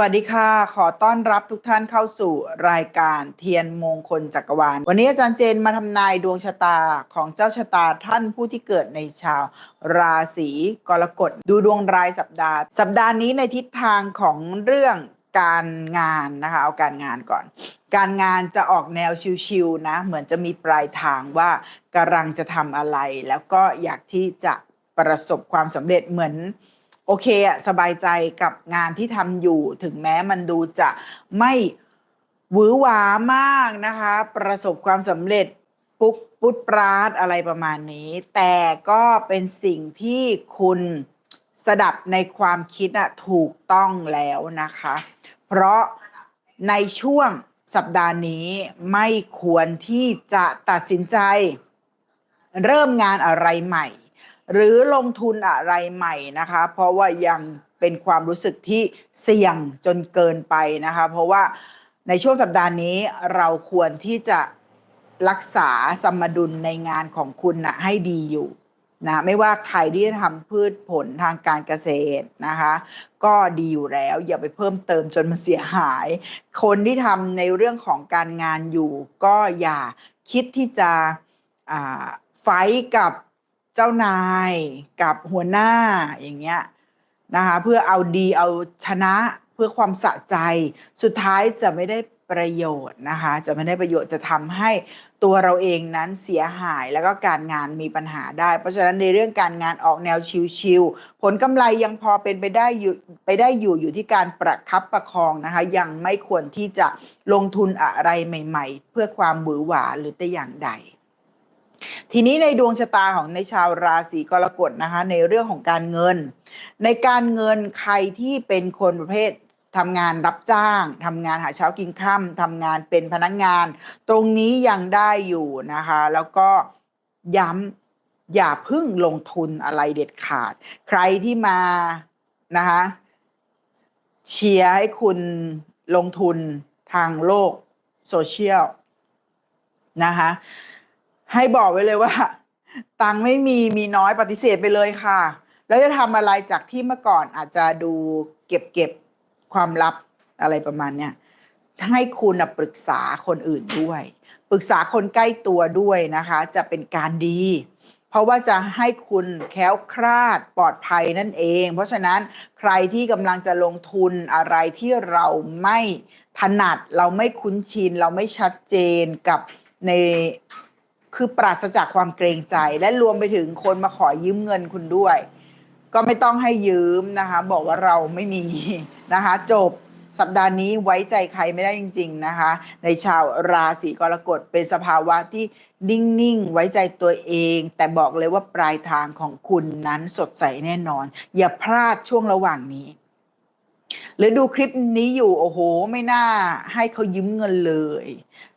วัสดีค่ะ ขอต้อนรับทุกท่านเข้าสู่รายการเทียนมงคลจักรวาล วันนี้อาจารย์เจนมาทำนายดวงชะตาของเจ้าชะตาท่านผู้ที่เกิดในชาวราศีกรกฎ ดูดวงรายสัปดาห์ สัปดาห์นี้ในทิศทางของเรื่องการงานนะคะเอาการงานก่อน การงานจะออกแนวชิวๆนะ เหมือนจะมีปลายทางว่ากำลังจะทำอะไร แล้วก็อยากที่จะประสบความสำเร็จเหมือน โอเคอะสบายใจกับงานที่ทำอยู่ ถึงแม้มันดูจะไม่หวือหวามากนะคะ ประสบความสำเร็จปุ๊กปุ๊ดปราดอะไรประมาณนี้ แต่ก็เป็นสิ่งที่คุณสดับในความคิดอะถูกต้องแล้วนะคะ เพราะในช่วงสัปดาห์นี้ไม่ควรที่จะตัดสินใจ เริ่มงานอะไรใหม่ หรือลงทุนอะไรใหม่นะคะ เพราะว่ายังเป็นความรู้สึกที่เสี่ยงจนเกินไปนะคะ เพราะว่าในช่วงสัปดาห์นี้เราควรที่จะรักษาสมดุลในงานของคุณนะให้ดีอยู่นะไม่ว่าใครที่จะทำพืชผลทางการเกษตรนะคะ ก็ดีอยู่แล้ว อย่าไปเพิ่มเติมจนมันเสียหาย คนที่ทำในเรื่องของการงานอยู่ ก็อย่าคิดที่จะไฟกับ เจ้านายกับหัวหน้าอย่างเงี้ยนะคะเพื่อเอาดีเอาชนะเพื่อความสะใจ สุดท้ายจะไม่ได้ประโยชน์นะคะ จะไม่ได้ประโยชน์จะทำให้ตัวเราเองนั้นเสียหายแล้วก็การงานมีปัญหาได้ เพราะฉะนั้นในเรื่องการงานออกแนวชิวๆผลกำไรยังพอเป็นไปได้อยู่ไปได้อยู่อยู่ที่การประคับประคองนะคะ ยังไม่ควรที่จะลงทุนอะไรใหม่ ๆ เพื่อความหวือหวาหรือแต่อย่างใด ทีนี้ในดวงชะตาของในชาวราศีกรกฎนะคะ ในเรื่องของการเงิน ในการเงินใครที่เป็นคนประเภททำงานรับจ้างทำงานหาเช้ากินค่ำทำงานเป็นพนักงาน ตรงนี้ยังได้อยู่นะคะ แล้วก็ย้ำอย่าพึ่งลงทุนอะไรเด็ดขาด ใครที่มานะคะเชียร์ให้คุณลงทุนทางโลกโซเชียลนะคะ ให้บอกไว้เลยว่า ตังไม่มีมีน้อยปฏิเสธไปเลยค่ะ แล้วจะทำอะไรจากที่เมื่อก่อนอาจจะดูเก็บเก็บความลับอะไรประมาณเนี้ยให้คุณปรึกษาคนอื่นด้วย ปรึกษาคนใกล้ตัวด้วยนะคะ จะเป็นการดี เพราะว่าจะให้คุณแคล้วคลาดปลอดภัยนั่นเอง เพราะฉะนั้นใครที่กำลังจะลงทุนอะไรที่เราไม่ถนัดเราไม่คุ้นชิน เราไม่ชัดเจนกับใน คือปราศจากความเกรงใจและรวมไปถึงคนมาขอยืมเงินคุณด้วย ก็ไม่ต้องให้ยืมนะคะ บอกว่าเราไม่มีนะคะ จบสัปดาห์นี้ไว้ใจใครไม่ได้จริง ๆนะคะ ในชาวราศีกรกฎเป็นสภาวะที่นิ่งๆไว้ใจตัวเอง แต่บอกเลยว่าปลายทางของคุณนั้นสดใสแน่นอน อย่าพลาดช่วงระหว่างนี้ หรือดูคลิปนี้อยู่โอ้โห ไม่น่าให้เขายืมเงินเลย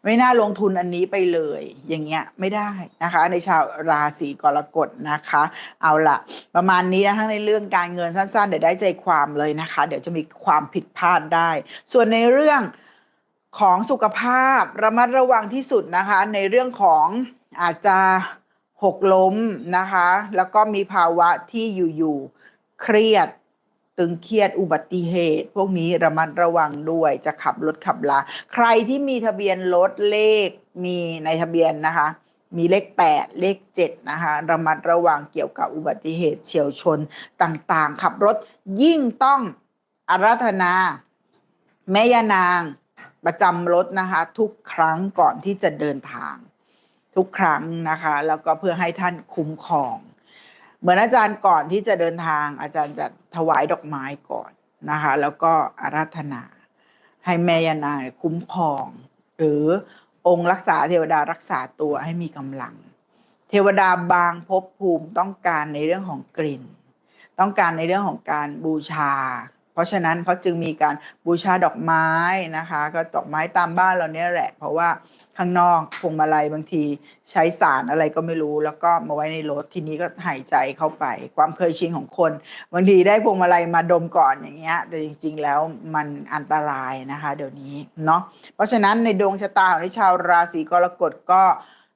ไม่น่าลงทุนอันนี้ไปเลย อย่างเงี้ยไม่ได้นะคะ ในชาวราศีกรกฎนะคะ เอาละประมาณนี้นะทั้งในเรื่องการเงินสั้นๆ เดี๋ยวได้ใจความเลยนะคะ เดี๋ยวจะมีความผิดพลาดได้ ส่วนในเรื่องของสุขภาพระมัดระวังที่สุดนะคะ ในเรื่องของอาจจะหกล้มนะคะ แล้วก็มีภาวะที่อยู่ๆเครียด ตึงเครียดอุบัติเหตุ พวกนี้ระมัดระวังด้วยจะขับรถขับลา ใครที่มีทะเบียนรถเลขมีในทะเบียนนะคะ มีเลข 8 เลข 7 นะคะ ระมัดระวังเกี่ยวกับอุบัติเหตุเฉียวชนต่างๆ ขับรถยิ่งต้องอาราธนา แม่ยานางประจำรถนะคะ ทุกครั้งก่อนที่จะเดินทาง ทุกครั้งนะคะ แล้วก็เพื่อให้ท่านคุ้มครอง เหมือนอาจารย์ก่อนที่จะเดินทาง อาจารย์จะถวายดอกไม้ก่อนนะคะ แล้วก็อาราธนา ให้แม่ยานางคุ้มครอง หรือองค์รักษาเทวดารักษาตัวให้มีกำลัง เทวดาบางภพภูมิต้องการในเรื่องของกลิ่น ต้องการในเรื่องของการบูชา ราะฉะนั้นเขาจึงมีการบูชาดอกไม้นะคะ ก็ดอกไม้ตามบ้านเราเนี่ยแหละ เพราะว่าข้างนอกพวงมาลัยบางทีใช้สารอะไรก็ไม่รู้ แล้วก็มาไว้ในรถทีนี้ก็หายใจเข้าไป ความเคยชินของคนบางทีได้พวงมาลัยมาดมก่อนอย่างเงี้ยแต่จริง ๆ แล้วมันอันตรายนะคะ เดี๋ยวนี้เนาะเพราะฉะนั้นในดวงชะตาของชาวราศีกรกฎก็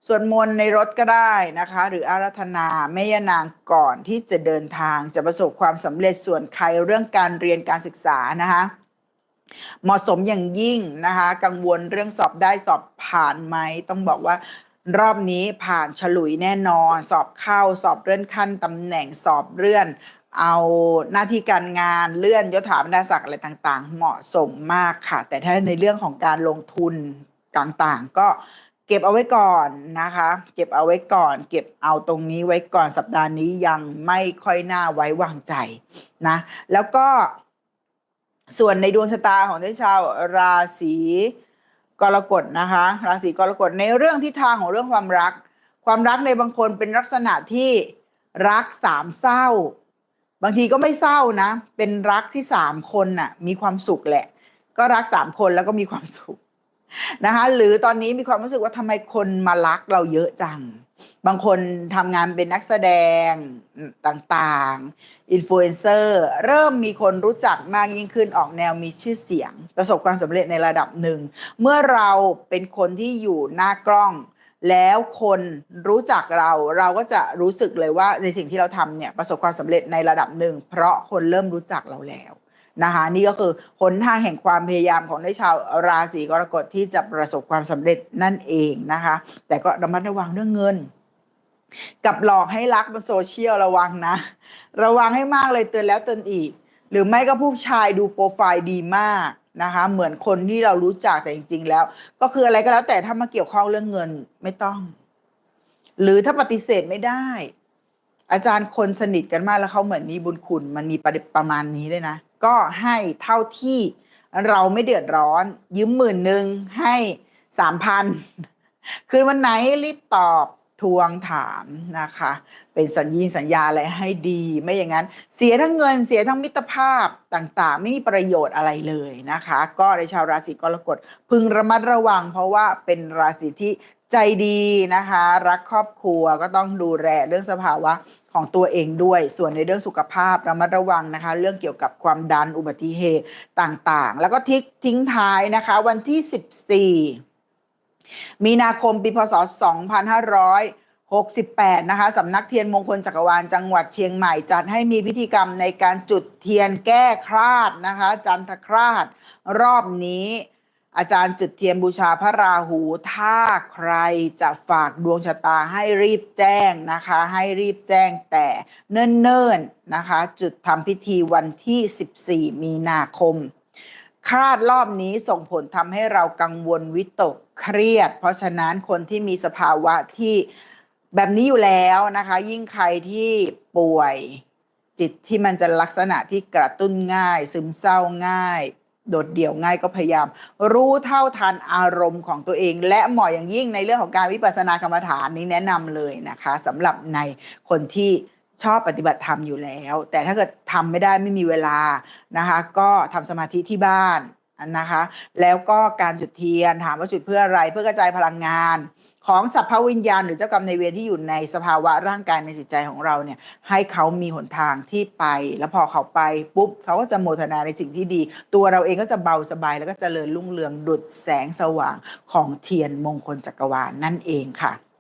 สวดมนต์ในรถก็ได้นะคะ หรืออาราธนาแม่ยานางก่อนที่จะเดินทางจะประสบความสำเร็จส่วนใครเรื่องการเรียนการศึกษานะคะเหมาะสมอย่างยิ่งนะคะ กังวลเรื่องสอบได้สอบผ่านไหมต้องบอกว่ารอบนี้ผ่านฉลุยแน่นอน สอบเข้าสอบเลื่อนขั้นตำแหน่งสอบเลื่อน เอาหน้าที่การงานเลื่อนยศถาบรรดาศักดิ์อะไรต่างๆ เหมาะสมมากค่ะ แต่ถ้าในเรื่องของการลงทุนต่างๆ ก็ เก็บเอาไว้ก่อนนะคะ เก็บเอาไว้ก่อน เก็บเอาตรงนี้ไว้ก่อนสัปดาห์นี้ยังไม่ค่อยน่าไว้วางใจนะ แล้วก็ ส่วนในดวงชะตาของท่านชาวราศีกรกฎนะคะ ราศีกรกฎในเรื่องทิศทางของเรื่องความรัก ความรักในบางคนเป็นลักษณะที่รักสามเศร้า บางทีก็ไม่เศร้านะ เป็นรักที่สามคนน่ะ มีความสุขแหละ ก็รักสามคนแล้วก็มีความสุข นะคะหรือตอนนี้มีความรู้สึกว่าทำไมคนมารักเราเยอะจัง บางคนทำงานเป็นนักแสดงต่างๆอินฟลูเอนเซอร์เริ่มมีคนรู้จักมากยิ่งขึ้นออกแนวมีชื่อเสียง ประสบความสำเร็จในระดับหนึ่ง เมื่อเราเป็นคนที่อยู่หน้ากล้อง แล้วคนรู้จักเราเราก็จะรู้สึกเลยว่าในสิ่งที่เราทำเนี่ยประสบความสำเร็จในระดับหนึ่ง เพราะคนเริ่มรู้จักเราแล้ว นะคะนี่ก็คือหนทางแห่งความพยายามของในชาวราศีกรกฎที่จะประสบความสำเร็จนั่นเองนะคะ แต่ก็ระมัดระวังเรื่องเงิน กับหลอกให้รักบนโซเชียลระวังนะ ระวังให้มากเลยเตือนแล้วเตือนอีก หรือไม่ก็ผู้ชายดูโปรไฟล์ดีมากนะคะเหมือนคนที่เรารู้จักแต่จริง ๆ แล้ว ก็คืออะไรก็แล้วแต่ถ้ามาเกี่ยวข้องเรื่องเงินไม่ต้อง หรือถ้าปฏิเสธไม่ได้ อาจารย์คนสนิทกันมากแล้วเขาเหมือนมีบุญคุณมันมีประประมาณนี้เลยนะ ก็ให้เท่าที่เราไม่เดือดร้อน ยืมหมื่นหนึ่งให้สามพันคืนวันไหนรีบตอบทวงถามนะคะ เป็นสัญญีสัญญาอะไรให้ดีไม่อย่างนั้น เสียทั้งเงินเสียทั้งมิตรภาพต่างๆ ไม่มีประโยชน์อะไรเลยนะคะ ก็ในชาวราศีกรกฎพึงระมัดระวัง เพราะว่าเป็นราศีที่ ใจดีนะคะ รักครอบครัวก็ต้องดูแลเรื่องสภาวะของตัวเองด้วย ส่วนในเรื่องสุขภาพระมัดระวังนะคะ เรื่องเกี่ยวกับความดันอุบัติเหตุต่างๆ แล้วก็ทิ้งทิ้งท้ายนะคะ วันที่ 14 มีนาคมปีพศ 2568 นะคะสำนักเทียนมงคลจักรวาลจังหวัดเชียงใหม่จัดให้มีพิธีกรรมในการจุดเทียนแก้คลาดนะคะ จันทคราดรอบนี้ อาจารย์จุดเทียนบูชาพระราหู ถ้าใครจะฝากดวงชะตาให้รีบแจ้งนะคะ ให้รีบแจ้งแต่เนิ่นๆนะคะ จุดทำพิธีวันที่ 14 มีนาคม คลาดรอบนี้ส่งผลทำให้เรากังวลวิตกเครียด เพราะฉะนั้นคนที่มีสภาวะที่แบบนี้อยู่แล้วนะคะ ยิ่งใครที่ป่วยจิตที่มันจะลักษณะที่กระตุ้นง่าย ซึมเศร้าง่าย โดดเดี่ยวง่ายก็พยายาม รู้เท่าทันอารมณ์ของตัวเอง และเหมาะอย่างยิ่งในเรื่องของการวิปัสสนากรรมฐานนี้แนะนำเลยนะคะสำหรับในคนที่ชอบปฏิบัติธรรมอยู่แล้ว แต่ถ้าเกิดทำไม่ได้ไม่มีเวลานะคะ ก็ทำสมาธิที่บ้าน นะคะ แล้วก็การจุดเทียนถามว่าจุดเพื่ออะไรเพื่อกระจายพลังงาน ของสัพพวิญญาณ หรือเจ้ากรรมในเวรที่อยู่ในสภาวะร่างกายในจิตใจของเราเนี่ย ให้เขามีหนทางที่ไป แล้วพอเขาไปปุ๊บเขาก็จะโมทนาในสิ่งที่ดี ตัวเราเองก็จะเบาสบาย แล้วก็เจริญรุ่งเรืองดุดแสงสว่างของเทียนมงคลจักรวาลนั่นเองค่ะ